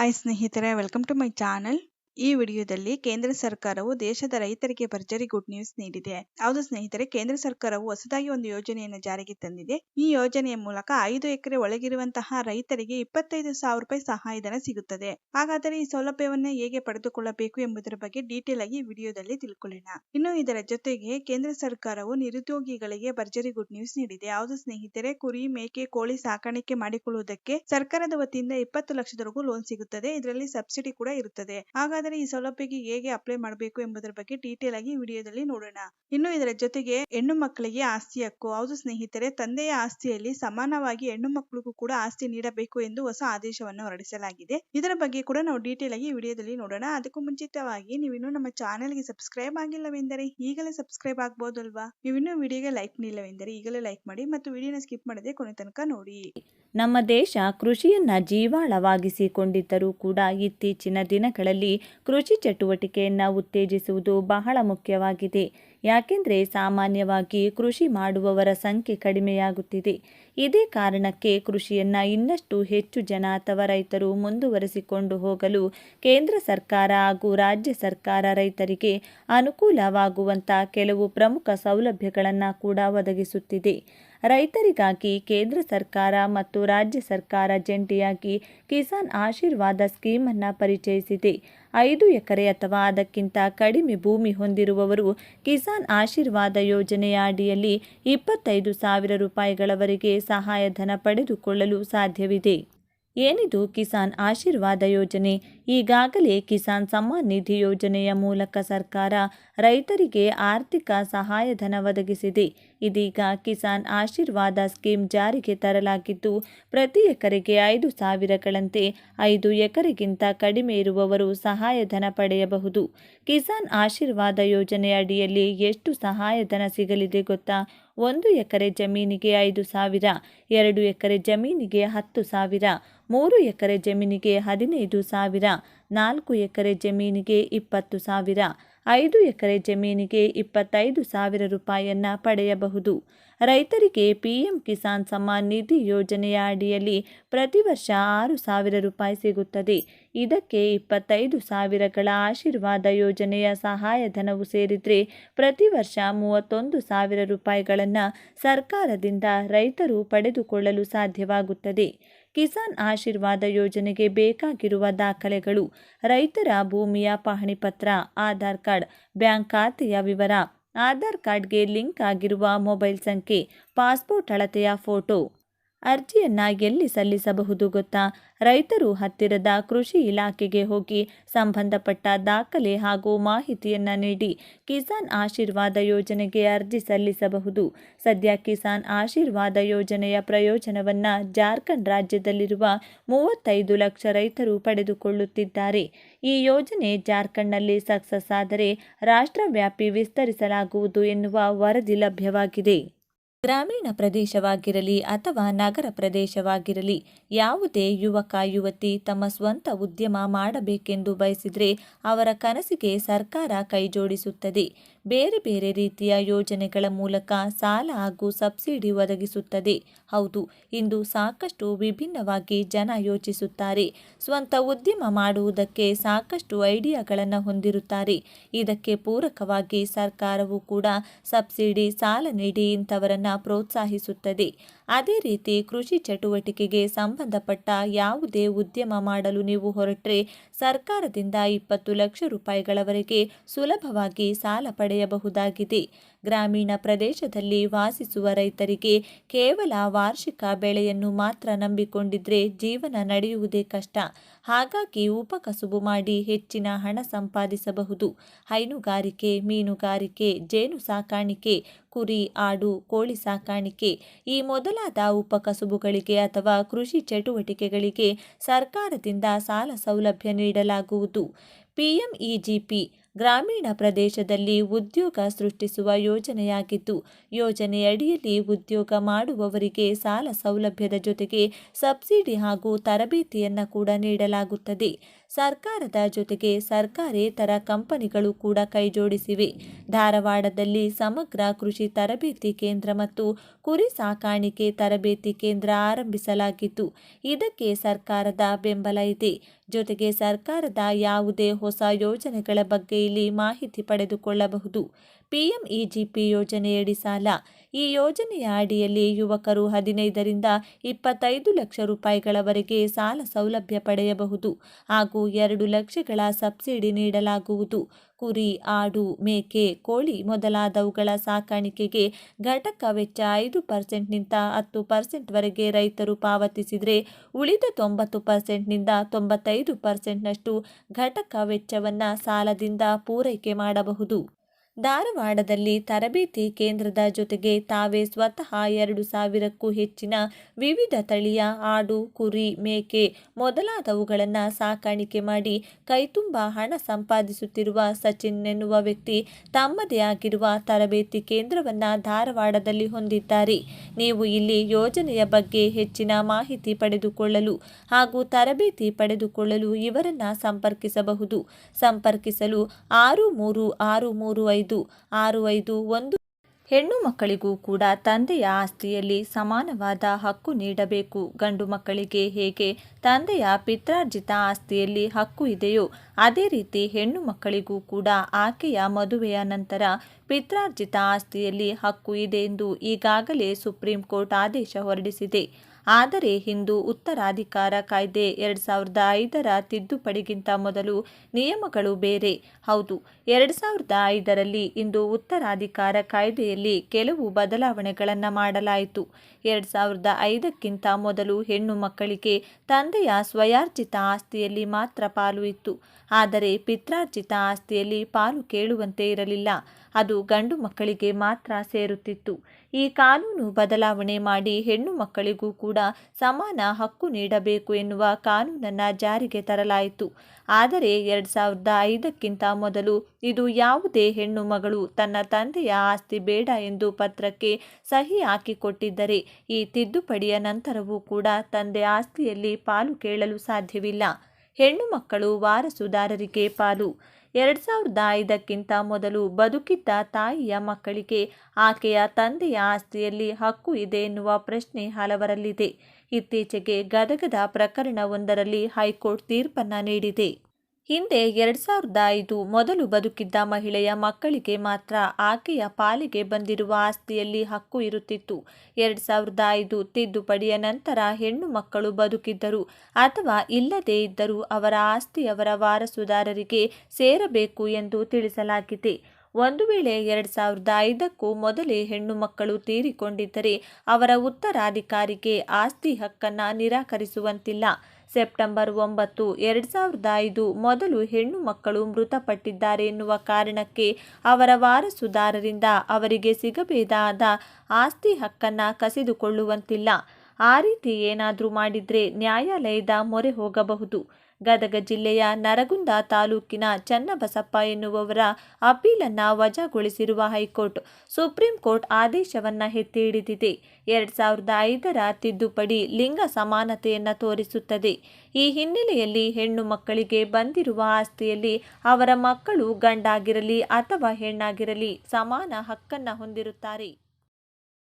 Hi welcome to my channel ಈ ವಿಡಿಯೋದಲ್ಲಿ ಕೇಂದ್ರ ಸರ್ಕಾರವು ದೇಶದ ರೈತರಿಗೆ ಭರ್ಜರಿ ಗುಡ್ ನ್ಯೂಸ್ ನೀಡಿದೆ. ಹೌದು ಸ್ನೇಹಿತರೆ, ಕೇಂದ್ರ ಸರ್ಕಾರವು ಹೊಸದಾಗಿ ಒಂದು ಯೋಜನೆಯನ್ನು ಜಾರಿಗೆ ತಂದಿದೆ. ಈ ಯೋಜನೆಯ ಮೂಲಕ ಐದು ಎಕರೆ ಒಳಗಿರುವಂತಹ ರೈತರಿಗೆ ಇಪ್ಪತ್ತೈದು ಸಾವಿರ ರೂಪಾಯಿ ಸಹಾಯಧನ ಸಿಗುತ್ತದೆ. ಹಾಗಾದರೆ ಈ ಸೌಲಭ್ಯವನ್ನು ಹೇಗೆ ಪಡೆದುಕೊಳ್ಳಬೇಕು ಎಂಬುದರ ಬಗ್ಗೆ ಡೀಟೇಲ್ ಆಗಿ ವಿಡಿಯೋದಲ್ಲಿ ತಿಳ್ಕೊಳ್ಳೋಣ. ಇನ್ನು ಇದರ ಜೊತೆಗೆ ಕೇಂದ್ರ ಸರ್ಕಾರವು ನಿರುದ್ಯೋಗಿಗಳಿಗೆ ಭರ್ಜರಿ ಗುಡ್ ನ್ಯೂಸ್ ನೀಡಿದೆ. ಹೌದು ಸ್ನೇಹಿತರೆ, ಕುರಿ, ಮೇಕೆ, ಕೋಳಿ ಸಾಕಾಣಿಕೆ ಮಾಡಿಕೊಳ್ಳುವುದಕ್ಕೆ ಸರ್ಕಾರದ ವತಿಯಿಂದ ಇಪ್ಪತ್ತು ಲಕ್ಷದವರೆಗೂ ಲೋನ್ ಸಿಗುತ್ತದೆ. ಇದರಲ್ಲಿ ಸಬ್ಸಿಡಿ ಕೂಡ ಇರುತ್ತದೆ. ಹಾಗಾದರೆ ಈ ಸೌಲಭ್ಯಕ್ಕೆ ಹೇಗೆ ಅಪ್ಲೈ ಮಾಡಬೇಕು ಎಂಬುದರ ಬಗ್ಗೆ ಡೀಟೇಲ್ ಆಗಿ ವಿಡಿಯೋದಲ್ಲಿ ನೋಡೋಣ. ಇನ್ನು ಇದರ ಜೊತೆಗೆ ಹೆಣ್ಣು ಮಕ್ಕಳಿಗೆ ಆಸ್ತಿ ಹಕ್ಕು. ಹೌದು ಸ್ನೇಹಿತರೆ, ತಂದೆಯ ಆಸ್ತಿಯಲ್ಲಿ ಸಮಾನವಾಗಿ ಹೆಣ್ಣು ಮಕ್ಕಳಿಗೂ ಕೂಡ ಆಸ್ತಿ ನೀಡಬೇಕು ಎಂದು ಹೊಸ ಆದೇಶವನ್ನು ಹೊರಡಿಸಲಾಗಿದೆ. ಇದರ ಬಗ್ಗೆ ಕೂಡ ನಾವು ಡೀಟೇಲ್ ಆಗಿ ವಿಡಿಯೋದಲ್ಲಿ ನೋಡೋಣ. ಅದಕ್ಕೂ ಮುಂಚಿತವಾಗಿ ನೀವಿನ್ನು ನಮ್ಮ ಚಾನೆಲ್ಗೆ ಸಬ್ಸ್ಕ್ರೈಬ್ ಆಗಿಲ್ಲವೆಂದರೆ ಈಗಲೇ ಸಬ್ಸ್ಕ್ರೈಬ್ ಆಗ್ಬೋದಲ್ವಾ? ನೀವಿನ್ನೂ ವಿಡಿಯೋಗೆ ಲೈಕ್ ನೀಲ್ಲವೆಂದರೆ ಈಗಲೇ ಲೈಕ್ ಮಾಡಿ ಮತ್ತು ವಿಡಿಯೋನ ಸ್ಕಿಪ್ ಮಾಡದೆ ಕೊನೆ ತನಕ ನೋಡಿ. ನಮ್ಮ ದೇಶ ಕೃಷಿಯನ್ನ ಜೀವಾಳವಾಗಿಸಿಕೊಂಡಿದ್ದರೂ ಕೂಡ ಇತ್ತೀಚಿನ ದಿನಗಳಲ್ಲಿ ಕೃಷಿ ಚಟುವಟಿಕೆಯನ್ನು ಉತ್ತೇಜಿಸುವುದು ಬಹಳ ಮುಖ್ಯವಾಗಿದೆ. ಯಾಕೆಂದರೆ ಸಾಮಾನ್ಯವಾಗಿ ಕೃಷಿ ಮಾಡುವವರ ಸಂಖ್ಯೆ ಕಡಿಮೆಯಾಗುತ್ತಿದೆ. ಇದೇ ಕಾರಣಕ್ಕೆ ಕೃಷಿಯನ್ನು ಇನ್ನಷ್ಟು ಹೆಚ್ಚು ಜನ ಅಥವಾ ರೈತರು ಮುಂದುವರೆಸಿಕೊಂಡು ಹೋಗಲು ಕೇಂದ್ರ ಸರ್ಕಾರ ಹಾಗೂ ರಾಜ್ಯ ಸರ್ಕಾರ ರೈತರಿಗೆ ಅನುಕೂಲವಾಗುವಂಥ ಕೆಲವು ಪ್ರಮುಖ ಸೌಲಭ್ಯಗಳನ್ನು ಕೂಡ ಒದಗಿಸುತ್ತಿದೆ. ರೈತರಿಗಾಗಿ ಕೇಂದ್ರ ಸರ್ಕಾರ ಮತ್ತು ರಾಜ್ಯ ಸರ್ಕಾರ ಜಂಟಿಯಾಗಿ ಕಿಸಾನ್ ಆಶೀರ್ವಾದ ಸ್ಕೀಮನ್ನು ಪರಿಚಯಿಸಿದೆ. ಐದು ಎಕರೆ ಅಥವಾ ಅದಕ್ಕಿಂತ ಕಡಿಮೆ ಭೂಮಿ ಹೊಂದಿರುವವರು ಕಿಸಾನ್ ಆಶೀರ್ವಾದ ಯೋಜನೆಯ ಅಡಿಯಲ್ಲಿ ಇಪ್ಪತ್ತೈದು ಸಾವಿರ ರೂಪಾಯಿಗಳವರೆಗೆ ಸಹಾಯಧನ ಪಡೆದುಕೊಳ್ಳಲು ಸಾಧ್ಯವಿದೆ. ಏನಿದು ಕಿಸಾನ್ ಆಶೀರ್ವಾದ ಯೋಜನೆ? ಈಗಾಗಲೇ ಕಿಸಾನ್ ಸಮ್ಮಾನ್ ನಿಧಿ ಯೋಜನೆಯ ಮೂಲಕ ಸರ್ಕಾರ ರೈತರಿಗೆ ಆರ್ಥಿಕ ಸಹಾಯಧನ ಒದಗಿಸಿದೆ. ಇದೀಗ ಕಿಸಾನ್ ಆಶೀರ್ವಾದ ಸ್ಕೀಮ್ ಜಾರಿಗೆ ತರಲಾಗಿದ್ದು, ಪ್ರತಿ ಎಕರೆಗೆ ಐದು ಸಾವಿರಗಳಂತೆ ಐದು ಎಕರೆಗಿಂತ ಕಡಿಮೆ ಇರುವವರು ಸಹಾಯಧನ ಪಡೆಯಬಹುದು. ಕಿಸಾನ್ ಆಶೀರ್ವಾದ ಯೋಜನೆ ಅಡಿಯಲ್ಲಿ ಎಷ್ಟು ಸಹಾಯಧನ ಸಿಗಲಿದೆ ಗೊತ್ತಾ? ಒಂದು ಎಕರೆ ಜಮೀನಿಗೆ ಐದು ಸಾವಿರ, ಎರಡು ಎಕರೆ ಜಮೀನಿಗೆ ಹತ್ತು ಸಾವಿರ, ಮೂರು ಎಕರೆ ಜಮೀನಿಗೆ ಹದಿನೈದು ಸಾವಿರ, ನಾಲ್ಕು ಎಕರೆ ಜಮೀನಿಗೆ ಇಪ್ಪತ್ತು ಸಾವಿರ, ಐದು ಎಕರೆ ಜಮೀನಿಗೆ ಇಪ್ಪತ್ತೈದು ಸಾವಿರ ರೂಪಾಯಿಯನ್ನು ಪಡೆಯಬಹುದು. ರೈತರಿಗೆ ಪಿಎಂ ಕಿಸಾನ್ ಸಮ್ಮಾನ್ ನಿಧಿ ಯೋಜನೆಯ ಅಡಿಯಲ್ಲಿ ಪ್ರತಿ ವರ್ಷ ಆರು ಸಾವಿರ ರೂಪಾಯಿ ಸಿಗುತ್ತದೆ. ಇದಕ್ಕೆ ಇಪ್ಪತ್ತೈದು ಸಾವಿರಗಳ ಆಶೀರ್ವಾದ ಯೋಜನೆಯ ಸಹಾಯಧನವು ಸೇರಿದರೆ ಪ್ರತಿ ವರ್ಷ ಮೂವತ್ತೊಂದು ಸಾವಿರ ರೂಪಾಯಿಗಳನ್ನು ಸರ್ಕಾರದಿಂದ ರೈತರು ಪಡೆದುಕೊಳ್ಳಲು ಸಾಧ್ಯವಾಗುತ್ತದೆ. ಕಿಸಾನ್ ಆಶೀರ್ವಾದ ಯೋಜನೆಗೆ ಬೇಕಾಗಿರುವ ದಾಖಲೆಗಳು ರೈತರ ಭೂಮಿಯ ಪಹಣಿ ಪತ್ರ ಆಧಾರ್ ಕಾರ್ಡ್, ಬ್ಯಾಂಕ್ ಖಾತೆಯ ವಿವರ ಆಧಾರ್ ಕಾರ್ಡ್ಗೆ ಲಿಂಕ್ ಆಗಿರುವ ಮೊಬೈಲ್ ಸಂಖ್ಯೆ ಪಾಸ್ಪೋರ್ಟ್ ಅಳತೆಯ ಫೋಟೋ. ಅರ್ಜಿಯನ್ನು ಎಲ್ಲಿ ಸಲ್ಲಿಸಬಹುದು ಗೊತ್ತಾ? ರೈತರು ಹತ್ತಿರದ ಕೃಷಿ ಇಲಾಖೆಗೆ ಹೋಗಿ ಸಂಬಂಧಪಟ್ಟ ದಾಖಲೆ ಹಾಗೂ ಮಾಹಿತಿಯನ್ನು ನೀಡಿ ಕಿಸಾನ್ ಆಶೀರ್ವಾದ ಯೋಜನೆಗೆ ಅರ್ಜಿ ಸಲ್ಲಿಸಬಹುದು. ಸದ್ಯ ಕಿಸಾನ್ ಆಶೀರ್ವಾದ ಯೋಜನೆಯ ಪ್ರಯೋಜನವನ್ನು ಜಾರ್ಖಂಡ್ ರಾಜ್ಯದಲ್ಲಿರುವ ಮೂವತ್ತೈದು ಲಕ್ಷ ರೈತರು ಪಡೆದುಕೊಳ್ಳುತ್ತಿದ್ದಾರೆ. ಈ ಯೋಜನೆ ಜಾರ್ಖಂಡ್ನಲ್ಲಿ ಸಕ್ಸಸ್ ಆದರೆ ರಾಷ್ಟ್ರವ್ಯಾಪಿ ವಿಸ್ತರಿಸಲಾಗುವುದು ಎನ್ನುವ ವರದಿ ಲಭ್ಯವಾಗಿದೆ. ಗ್ರಾಮೀಣ ಪ್ರದೇಶವಾಗಿರಲಿ ಅಥವಾ ನಗರ ಪ್ರದೇಶವಾಗಿರಲಿ, ಯಾವುದೇ ಯುವಕ, ಯುವತಿ ತಮ್ಮ ಸ್ವಂತ ಉದ್ಯಮ ಮಾಡಬೇಕೆಂದು ಬಯಸಿದರೆ ಅವರ ಕನಸಿಗೆ ಸರ್ಕಾರ ಕೈಜೋಡಿಸುತ್ತದೆ. ಬೇರೆ ಬೇರೆ ರೀತಿಯ ಯೋಜನೆಗಳ ಮೂಲಕ ಸಾಲ ಹಾಗೂ ಸಬ್ಸಿಡಿ ಒದಗಿಸುತ್ತದೆ. ಹೌದು, ಇಂದು ಸಾಕಷ್ಟು ವಿಭಿನ್ನವಾಗಿ ಜನ ಯೋಚಿಸುತ್ತಾರೆ. ಸ್ವಂತ ಉದ್ಯಮ ಮಾಡುವುದಕ್ಕೆ ಸಾಕಷ್ಟು ಐಡಿಯಾಗಳನ್ನು ಹೊಂದಿರುತ್ತಾರೆ. ಇದಕ್ಕೆ ಪೂರಕವಾಗಿ ಸರ್ಕಾರವು ಕೂಡ ಸಬ್ಸಿಡಿ, ಸಾಲ ನೀಡಿ ಇಂಥವರನ್ನು ಪ್ರೋತ್ಸಾಹಿಸುತ್ತದೆ. ಅದೇ ರೀತಿ ಕೃಷಿ ಚಟುವಟಿಕೆಗೆ ಸಂಬಂಧಪಟ್ಟ ಯಾವುದೇ ಉದ್ಯಮ ಮಾಡಲು ನೀವು ಹೊರಟ್ರೆ ಸರ್ಕಾರದಿಂದ ಇಪ್ಪತ್ತು ಲಕ್ಷ ರೂಪಾಯಿಗಳವರೆಗೆ ಸುಲಭವಾಗಿ ಸಾಲ ಪಡೆಯಬಹುದಾಗಿದೆ. ಗ್ರಾಮೀಣ ಪ್ರದೇಶದಲ್ಲಿ ವಾಸಿಸುವ ರೈತರಿಗೆ ಕೇವಲ ವಾರ್ಷಿಕ ಬೆಳೆಯನ್ನು ಮಾತ್ರ ನಂಬಿಕೊಂಡಿದ್ರೆ ಜೀವನ ನಡೆಯುವುದೇ ಕಷ್ಟ. ಹಾಗಾಗಿ ಉಪಕಸುಬು ಮಾಡಿ ಹೆಚ್ಚಿನ ಹಣ ಸಂಪಾದಿಸಬಹುದು. ಹೈನುಗಾರಿಕೆ, ಮೀನುಗಾರಿಕೆ, ಜೇನು ಸಾಕಾಣಿಕೆ, ಕುರಿ, ಆಡು, ಕೋಳಿ ಸಾಕಾಣಿಕೆ ಈ ಮೊದಲಾದ ಉಪಕಸುಬುಗಳಿಗೆ ಅಥವಾ ಕೃಷಿ ಚಟುವಟಿಕೆಗಳಿಗೆ ಸರ್ಕಾರದಿಂದ ಸಾಲ ಸೌಲಭ್ಯ ನೀಡಲಾಗುವುದು. ಪಿಎಂಇಜಿಪಿ ಗ್ರಾಮೀಣ ಪ್ರದೇಶದಲ್ಲಿ ಉದ್ಯೋಗ ಸೃಷ್ಟಿಸುವ ಯೋಜನೆಯಾಗಿದ್ದು, ಯೋಜನೆಯಡಿಯಲ್ಲಿ ಉದ್ಯೋಗ ಮಾಡುವವರಿಗೆ ಸಾಲ ಸೌಲಭ್ಯದ ಜೊತೆಗೆ ಸಬ್ಸಿಡಿ ಹಾಗೂ ತರಬೇತಿಯನ್ನು ಕೂಡ ನೀಡಲಾಗುತ್ತದೆ. ಸರ್ಕಾರದ ಜೊತೆಗೆ ಸರ್ಕಾರೇತರ ಕಂಪನಿಗಳು ಕೂಡ ಕೈಜೋಡಿಸಿವೆ. ಧಾರವಾಡದಲ್ಲಿ ಸಮಗ್ರ ಕೃಷಿ ತರಬೇತಿ ಕೇಂದ್ರ ಮತ್ತು ಕುರಿ ಸಾಕಾಣಿಕೆ ತರಬೇತಿ ಕೇಂದ್ರ ಆರಂಭಿಸಲಾಗಿತ್ತು ಇದಕ್ಕೆ ಸರ್ಕಾರದ ಬೆಂಬಲ ಇದೆ. ಜೊತೆಗೆ ಸರ್ಕಾರದ ಯಾವುದೇ ಹೊಸ ಯೋಜನೆಗಳ ಬಗ್ಗೆ ಇಲ್ಲಿ ಮಾಹಿತಿ ಪಡೆದುಕೊಳ್ಳಬಹುದು. ಪಿಎಂಇಜಿಪಿ ಯೋಜನೆಯಡಿ ಸಾಲ ಈ ಯೋಜನೆಯ ಅಡಿಯಲ್ಲಿ ಯುವಕರು ಹದಿನೈದರಿಂದ ಇಪ್ಪತ್ತೈದು ಲಕ್ಷ ರೂಪಾಯಿಗಳವರೆಗೆ ಸಾಲ ಸೌಲಭ್ಯ ಪಡೆಯಬಹುದು ಹಾಗೂ ಎರಡು ಲಕ್ಷಗಳ ಸಬ್ಸಿಡಿ ನೀಡಲಾಗುವುದು. ಕುರಿ, ಆಡು, ಮೇಕೆ, ಕೋಳಿ ಮೊದಲಾದವುಗಳ ಸಾಕಾಣಿಕೆಗೆ ಘಟಕ ವೆಚ್ಚ ಐದು ಪರ್ಸೆಂಟ್ನಿಂದ ಹತ್ತು ಪರ್ಸೆಂಟ್ವರೆಗೆ ರೈತರು ಪಾವತಿಸಿದರೆ ಉಳಿದ ತೊಂಬತ್ತು ಪರ್ಸೆಂಟ್ನಿಂದ ತೊಂಬತ್ತೈದು ಪರ್ಸೆಂಟ್ನಷ್ಟು ಘಟಕ ವೆಚ್ಚವನ್ನು ಸಾಲದಿಂದ ಪೂರೈಕೆ ಮಾಡಬಹುದು. ಧಾರವಾಡದಲ್ಲಿ ತರಬೇತಿ ಕೇಂದ್ರದ ಜೊತೆಗೆ ತಾವೇ ಸ್ವತಃ ಎರಡು ಸಾವಿರಕ್ಕೂ ಹೆಚ್ಚಿನ ವಿವಿಧ ತಳಿಯ ಆಡು, ಕುರಿ, ಮೇಕೆ ಮೊದಲಾದವುಗಳನ್ನು ಸಾಕಾಣಿಕೆ ಮಾಡಿ ಕೈತುಂಬ ಹಣ ಸಂಪಾದಿಸುತ್ತಿರುವ ಸಚಿನ್ ಎನ್ನುವ ವ್ಯಕ್ತಿ ತಮ್ಮದೇ ಆಗಿರುವ ತರಬೇತಿ ಕೇಂದ್ರವನ್ನು ಧಾರವಾಡದಲ್ಲಿ ಹೊಂದಿದ್ದಾರೆ. ನೀವು ಇಲ್ಲಿ ಯೋಜನೆಯ ಬಗ್ಗೆ ಹೆಚ್ಚಿನ ಮಾಹಿತಿ ಪಡೆದುಕೊಳ್ಳಲು ಹಾಗೂ ತರಬೇತಿ ಪಡೆದುಕೊಳ್ಳಲು ಇವರನ್ನು ಸಂಪರ್ಕಿಸಬಹುದು. ಸಂಪರ್ಕಿಸಲು ಆರು ಮೂರು ಆರು ಮೂರು ಐದು ಆರು ಐದು, ಒಂದು. ಹೆಣ್ಣು ಮಕ್ಕಳಿಗೂ ಕೂಡ ತಂದೆಯ ಆಸ್ತಿಯಲ್ಲಿ ಸಮಾನವಾದ ಹಕ್ಕು ನೀಡಬೇಕು. ಗಂಡು ಮಕ್ಕಳಿಗೆ ಹೇಗೆ ತಂದೆಯ ಪಿತ್ರಾರ್ಜಿತ ಆಸ್ತಿಯಲ್ಲಿ ಹಕ್ಕು ಇದೆಯೋ, ಅದೇ ರೀತಿ ಹೆಣ್ಣು ಮಕ್ಕಳಿಗೂ ಕೂಡ ಆಕೆಯ ಮದುವೆಯ ನಂತರ ಪಿತ್ರಾರ್ಜಿತ ಆಸ್ತಿಯಲ್ಲಿ ಹಕ್ಕು ಇದೆ ಎಂದು ಈಗಾಗಲೇ ಸುಪ್ರೀಂ ಕೋರ್ಟ್ ಆದೇಶ ಹೊರಡಿಸಿದೆ. ಆದರೆ ಹಿಂದೂ ಉತ್ತರಾಧಿಕಾರ ಕಾಯ್ದೆ ಎರಡು ಸಾವಿರದ ಐದರ ತಿದ್ದುಪಡಿಗಿಂತ ಮೊದಲು ನಿಯಮಗಳು ಬೇರೆ. ಹೌದು, ಎರಡು ಸಾವಿರದ ಐದರಲ್ಲಿ ಇಂದು ಉತ್ತರಾಧಿಕಾರ ಕಾಯ್ದೆಯಲ್ಲಿ ಕೆಲವು ಬದಲಾವಣೆಗಳನ್ನು ಮಾಡಲಾಯಿತು. ಎರಡು ಸಾವಿರದ ಐದಕ್ಕಿಂತ ಮೊದಲು ಹೆಣ್ಣು ಮಕ್ಕಳಿಗೆ ತಂದೆಯ ಸ್ವಯಾರ್ಜಿತ ಆಸ್ತಿಯಲ್ಲಿ ಮಾತ್ರ ಪಾಲು ಇತ್ತು. ಆದರೆ ಪಿತ್ರಾರ್ಜಿತ ಆಸ್ತಿಯಲ್ಲಿ ಪಾಲು ಕೇಳುವಂತೆ ಇರಲಿಲ್ಲ. ಅದು ಗಂಡು ಮಕ್ಕಳಿಗೆ ಮಾತ್ರ ಸೇರುತ್ತಿತ್ತು. ಈ ಕಾನೂನು ಬದಲಾವಣೆ ಮಾಡಿ ಹೆಣ್ಣು ಮಕ್ಕಳಿಗೂ ಕೂಡ ಸಮಾನ ಹಕ್ಕು ನೀಡಬೇಕು ಎನ್ನುವ ಕಾನೂನನ್ನು ಜಾರಿಗೆ ತರಲಾಯಿತು. ಆದರೆ ಎರಡು ಸಾವಿರದ ಐದಕ್ಕಿಂತ ಮೊದಲು ಇದು ಯಾವುದೇ ಹೆಣ್ಣು ಮಗಳು ತನ್ನ ತಂದೆಯ ಆಸ್ತಿ ಬೇಡ ಎಂದು ಪತ್ರಕ್ಕೆ ಸಹಿ ಹಾಕಿಕೊಟ್ಟಿದ್ದರೆ, ಈ ತಿದ್ದುಪಡಿಯ ನಂತರವೂ ಕೂಡ ತಂದೆ ಆಸ್ತಿಯಲ್ಲಿ ಪಾಲು ಕೇಳಲು ಸಾಧ್ಯವಿಲ್ಲ. ಹೆಣ್ಣು ಮಕ್ಕಳು ವಾರಸುದಾರರಿಗೆ ಪಾಲು. ಎರಡು ಸಾವಿರದ ಐದಕ್ಕಿಂತ ಮೊದಲು ಬದುಕಿದ್ದ ತಾಯಿಯ ಮಕ್ಕಳಿಗೆ ಆಕೆಯ ತಂದೆಯ ಆಸ್ತಿಯಲ್ಲಿ ಹಕ್ಕು ಇದೆ ಎನ್ನುವ ಪ್ರಶ್ನೆ ಹಲವರಲ್ಲಿದೆ. ಇತ್ತೀಚೆಗೆ ಗದಗದ ಪ್ರಕರಣವೊಂದರಲ್ಲಿ ಹೈಕೋರ್ಟ್ ತೀರ್ಪನ್ನು ನೀಡಿದೆ. ಹಿಂದೆ ಎರಡು ಸಾವಿರದ ಐದು ಮೊದಲು ಬದುಕಿದ್ದ ಮಹಿಳೆಯ ಮಕ್ಕಳಿಗೆ ಮಾತ್ರ ಆಕೆಯ ಪಾಲಿಗೆ ಬಂದಿರುವ ಆಸ್ತಿಯಲ್ಲಿ ಹಕ್ಕು ಇರುತ್ತಿತ್ತು. ಎರಡು ಸಾವಿರದ ಐದು ತಿದ್ದುಪಡಿಯ ನಂತರ ಹೆಣ್ಣು ಮಕ್ಕಳು ಬದುಕಿದ್ದರು. ಅಥವಾ ಇಲ್ಲದೇ ಇದ್ದರೂ ಅವರ ಆಸ್ತಿ ಅವರ ವಾರಸುದಾರರಿಗೆ ಸೇರಬೇಕು ಎಂದು ತಿಳಿಸಲಾಗಿದೆ. ಒಂದು ವೇಳೆ ಎರಡು ಸಾವಿರದ ಐದಕ್ಕೂ ಮೊದಲೇ ಹೆಣ್ಣು ಮಕ್ಕಳು ತೀರಿಕೊಂಡಿದ್ದರೆ ಅವರ ಉತ್ತರಾಧಿಕಾರಿಗೆ ಆಸ್ತಿ ಹಕ್ಕನ್ನು ನಿರಾಕರಿಸುವಂತಿಲ್ಲ. ಸೆಪ್ಟೆಂಬರ್ ಒಂಬತ್ತು, ಎರಡು ಸಾವಿರದ ಐದು, ಮೊದಲು ಹೆಣ್ಣು ಮಕ್ಕಳು ಮೃತಪಟ್ಟಿದ್ದಾರೆ ಎನ್ನುವ ಕಾರಣಕ್ಕೆ ಅವರ ವಾರಸುದಾರರಿಂದ ಅವರಿಗೆ ಸಿಗಬೇಕಾದ ಆಸ್ತಿ ಹಕ್ಕನ್ನು ಕಸಿದುಕೊಳ್ಳುವಂತಿಲ್ಲ. ಆ ರೀತಿ ಏನಾದರೂ ಮಾಡಿದರೆ ನ್ಯಾಯಾಲಯದ ಮೊರೆ ಹೋಗಬಹುದು. ಗದಗ ಜಿಲ್ಲೆಯ ನರಗುಂದ ತಾಲೂಕಿನ ಚನ್ನಬಸಪ್ಪ ಎನ್ನುವವರ ಅಪೀಲನ್ನು ವಜಾಗೊಳಿಸಿರುವ ಹೈಕೋರ್ಟ್ ಸುಪ್ರೀಂ ಕೋರ್ಟ್ ಆದೇಶವನ್ನು ಎತ್ತಿ ಹಿಡಿದಿದೆ ಎರಡು ಸಾವಿರದ ಐದರ ತಿದ್ದುಪಡಿ ಲಿಂಗ ಸಮಾನತೆಯನ್ನು ತೋರಿಸುತ್ತದೆ. ಈ ಹಿನ್ನೆಲೆಯಲ್ಲಿ ಹೆಣ್ಣು ಮಕ್ಕಳಿಗೆ ಬಂದಿರುವ ಆಸ್ತಿಯಲ್ಲಿ ಅವರ ಮಕ್ಕಳು ಗಂಡಾಗಿರಲಿ ಅಥವಾ ಹೆಣ್ಣಾಗಿರಲಿ ಸಮಾನ ಹಕ್ಕನ್ನು ಹೊಂದಿರುತ್ತಾರೆ.